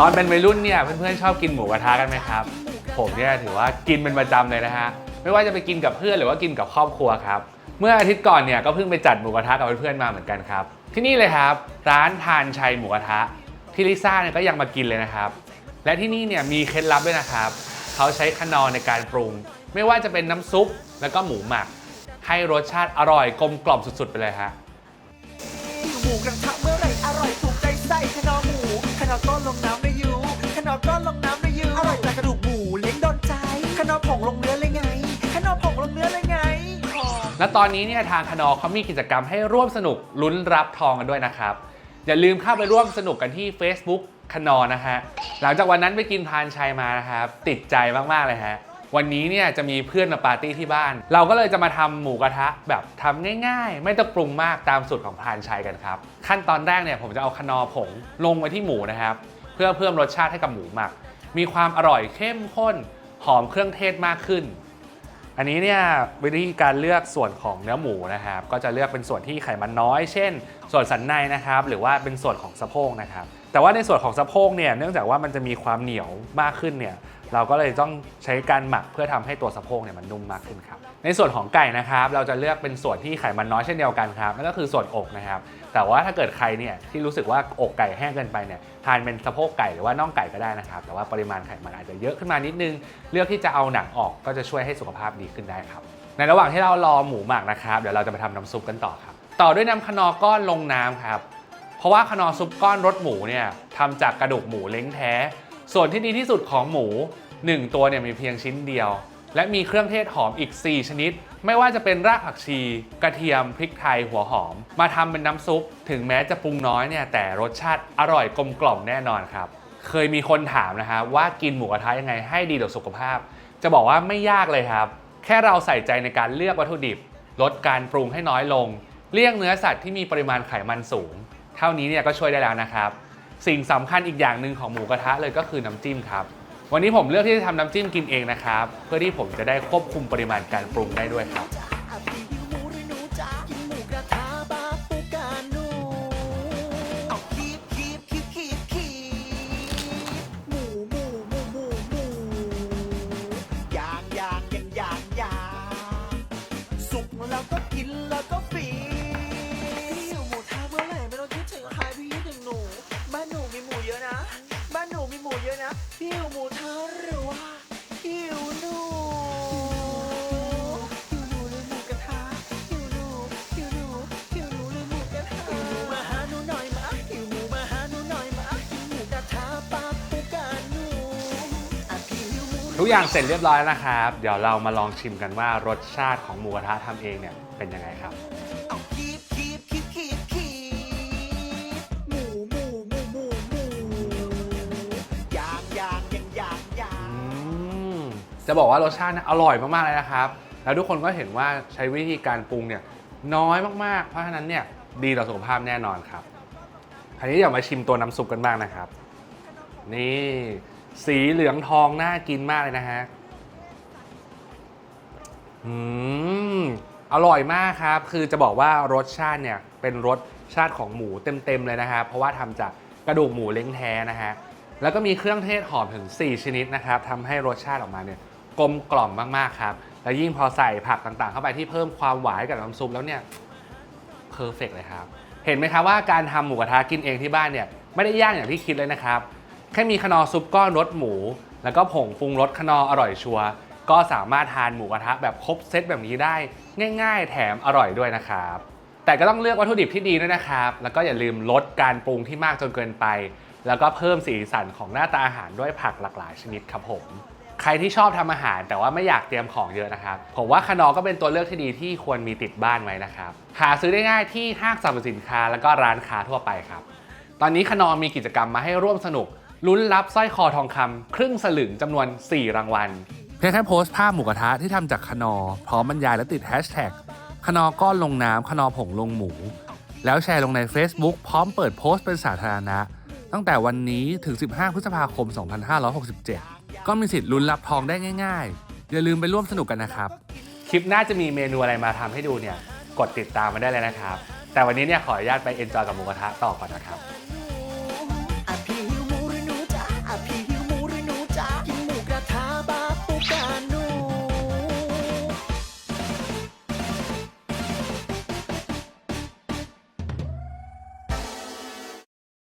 ตอนเป็นวัยรุ่นเนี่ยเพื่อนๆชอบกินหมูกระทะกันไหมครับ ผมเนี่ยถือว่ากินเป็นประจำเลยนะฮะไม่ว่าจะไปกินกับเพื่อนหรือว่ากินกับครอบครัวครับเมื่ออาทิตย์ก่อนเนี่ยก็เพิ่งไปจัดหมูกระทะกับเพื่อนๆมาเหมือนกันครับที่นี่เลยครับ ร้านทานชัยหมูกระทะที่ลิซ่าเนี่ยก็ยังมากินเลยนะครับ และที่นี่เนี่ยมีเคล็ดลับด้วยนะครับเขาใช้คนอร์ในการปรุง ไม่ว่าจะเป็นน้ำซุปแล้วก็หมูหมัก ให้รสชาติอร่อยกลมกล่อมสุดๆ ไปเลยฮะหมูกระทะเมื่อไรอร่อย ใส่ขนอหมูขนอต้นลงน้ำไม่ยูขนอต้อนลงน้ำไม่ยูอร่อยแต่กระดูกหมูเลี้ยงโดนใจขนอผงลงเนื้อเลยไงขนอผงลงเนื้อเลยไง และตอนนี้เนี่ยทางคนอเขามีกิจกรรมให้ร่วมสนุกลุ้นรับทองกันด้วยนะครับ อย่าลืมเข้าไปร่วมสนุกกันที่ Facebook คนอนะฮะ หลังจากวันนั้นไปกินพานชัยมานะครับ ติดใจมาก ๆ เลยฮะ วันนี้เนี่ยจะมีเพื่อนมาปาร์ตี้ที่บ้าน เราก็เลยจะมาทำหมูกระทะแบบทำง่าย ๆ ไม่ต้องปรุงมากตามสูตรของพานชัยกันครับ ขั้นตอนแรกเนี่ยผมจะเอาคนอผงลงไว้ที่หมูนะครับ เพื่อเพิ่มรสชาติให้กับหมูหมัก มีความอร่อยเข้มข้นหอมเครื่องเทศมากขึ้น อันนี้เนี่ยวิธีการเลือกส่วนของเนื้อหมูนะครับ ก็จะเลือกเป็นส่วนที่ไขมันน้อย เช่น ส่วนสันในนะครับ หรือว่าเป็นส่วนของสะโพกนะครับ แต่ว่าในส่วนของสะโพกเนี่ยเนื่องจากว่ามันจะมีความเหนียวมากขึ้นเนี่ยเราก็เลยต้องใช้การหมักเพื่อทำให้ตัวสะโพกเนี่ยมันนุ่มมากขึ้นครับในส่วนของไก่นะครับเราจะเลือกเป็นส่วนที่ไขมันน้อยเช่นเดียวกันครับนั่นก็คือส่วนอกนะครับแต่ว่าถ้าเกิดใครเนี่ยที่รู้สึกว่าอกไก่แห้งเกินไปเนี่ยทานเป็นสะโพกไก่หรือว่าน่องไก่ก็ได้นะครับแต่ว่าปริมาณไขมันอาจจะเยอะขึ้นมานิดนึง เลือกที่จะเอาหนังออกก็จะช่วยให้สุขภาพดีขึ้นได้ครับในระหว่างที่เรารอหมูหมักนะครับเดี๋ยวเราจะไปทำน้ำซุปกันต่อครับต่อด้วยน้ำคนอก้อนลงน้ำครับ ราะว่าคนอซุปก้อนรสหมูเนี่ยทำจากกระดูกหมูเล้งแท้ ส่วนที่ดีที่สุดของหมู 1 ตัวเนี่ยมีเพียงชิ้นเดียว และมีเครื่องเทศหอมอีก 4 ชนิด ไม่ว่าจะเป็นรากผักชี กระเทียมพริกไทยหัวหอม มาทำเป็นน้ำซุป ถึงแม้จะปรุงน้อยเนี่ยแต่รสชาติอร่อยกลมกล่อมแน่นอนครับ เคยมีคนถามนะฮะว่ากินหมูกระทะยังไงให้ดีต่อสุขภาพ จะบอกว่าไม่ยากเลยครับ แค่เราใส่ใจในการเลือกวัตถุดิบ ลดการปรุงให้น้อยลง เลี่ยงเนื้อสัตว์ที่มีปริมาณไขมันสูง เท่านี้เนี่ยก็ช่วยได้แล้วนะครับ สิ่งสำคัญอีกอย่างหนึ่งของหมูกระทะเลยก็คือน้ำจิ้มครับ วันนี้ผมเลือกที่จะทำน้ำจิ้มกินเองนะครับ เพื่อที่ผมจะได้ควบคุมปริมาณการปรุงได้ด้วยครับ ทุกอย่างเสร็จเรียบร้อยแล้วนะครับ เดี๋ยวเรามาลองชิมกันว่ารสชาติของหมูกระทะทำเองเนี่ยเป็นยังไงครับ เอาคีบคีบคีบคีบคีบหมูหมูหมูหมูหมูยางยางยางยางยาง อืมจะบอกว่ารสชาติเนยอร่อยมาก ๆ เลยนะครับ แล้วทุกคนก็เห็นว่าใช้วิธีการปรุงเนี่ยน้อยมาก ๆ เพราะฉะนั้นเนี่ยดีต่อสุขภาพแน่นอนครับ คราวนี้เดี๋ยวมาชิมตัวน้ำซุปกันบ้างนะครับ นี่ สีเหลืองทองน่ากินมากเลยนะฮะ อืม อร่อยมากครับ คือจะบอกว่ารสชาติเนี่ย เป็นรสชาติของหมูเต็มๆเลยนะครับเพราะว่าทำจากกระดูกหมูเล้งแท้นะฮะ แล้วก็มีเครื่องเทศหอมถึง 4 ชนิดนะครับทำให้รสชาติออกมาเนี่ยกลมกล่อมมากๆครับ แล้วยิ่งพอใส่ผักต่างๆ เข้าไปที่เพิ่มความหวานให้กับน้ำซุปแล้วเนี่ยเพอร์เฟกเลยครับ เห็นไหมครับว่าการทำหมูกระทะกินเองที่บ้านเนี่ยไม่ได้ยากอย่างที่คิดเลยนะครับ แค่มีขนอซุปก้อนรสหมู แล้วก็ผงปรุงรสขนออร่อยชัวร์ก็สามารถทานหมูกระทะแบบครบเซตแบบนี้ได้ ง่าย ๆ แถมอร่อยด้วยนะครับ แต่ก็ต้องเลือกวัตถุดิบที่ดีด้วยนะครับ แล้วก็อย่าลืมลดการปรุงที่มากจนเกินไป แล้วก็เพิ่มสีสันของหน้าตาอาหารด้วยผักหลากหลายชนิดครับผมใครที่ชอบทำอาหารแต่ว่าไม่อยากเตรียมของเยอะนะครับ ผมว่าคานอก็เป็นตัวเลือกที่ดีที่ควรมีติดบ้านไว้นะครับ หาซื้อได้ง่ายที่ห้างสรรพสินค้า แล้วก็ร้านค้าทั่วไปครับ ตอนนี้คานอมีกิจกรรมมาให้ร่วมสนุก ลุ้นรับสร้อยคอทองคำครึ่งสลึงจำนวน 4 รางวัลเพียงแค่โพสต์ภาพหมูกระทะที่ทำจากคนอ พร้อมบรรยายและติดแฮชแท็กคนอก้อนลงน้ำคนอผงลงหมู แล้วแชร์ลงใน Facebook พร้อมเปิดโพสต์เป็นสาธารณะ ตั้งแต่วันนี้ถึง 15 พฤษภาคม 2567 ก็มีสิทธิ์ลุ้นรับทองได้ง่ายๆ อย่าลืมไปร่วมสนุกกันนะครับ คลิปหน้าจะมีเมนูอะไรมาทำให้ดูเนี่ย กดติดตามมาได้เลยนะครับ แต่วันนี้เนี่ยขออนุญาตไปเอนจอยกับหมูกระทะต่อก่อนนะครับ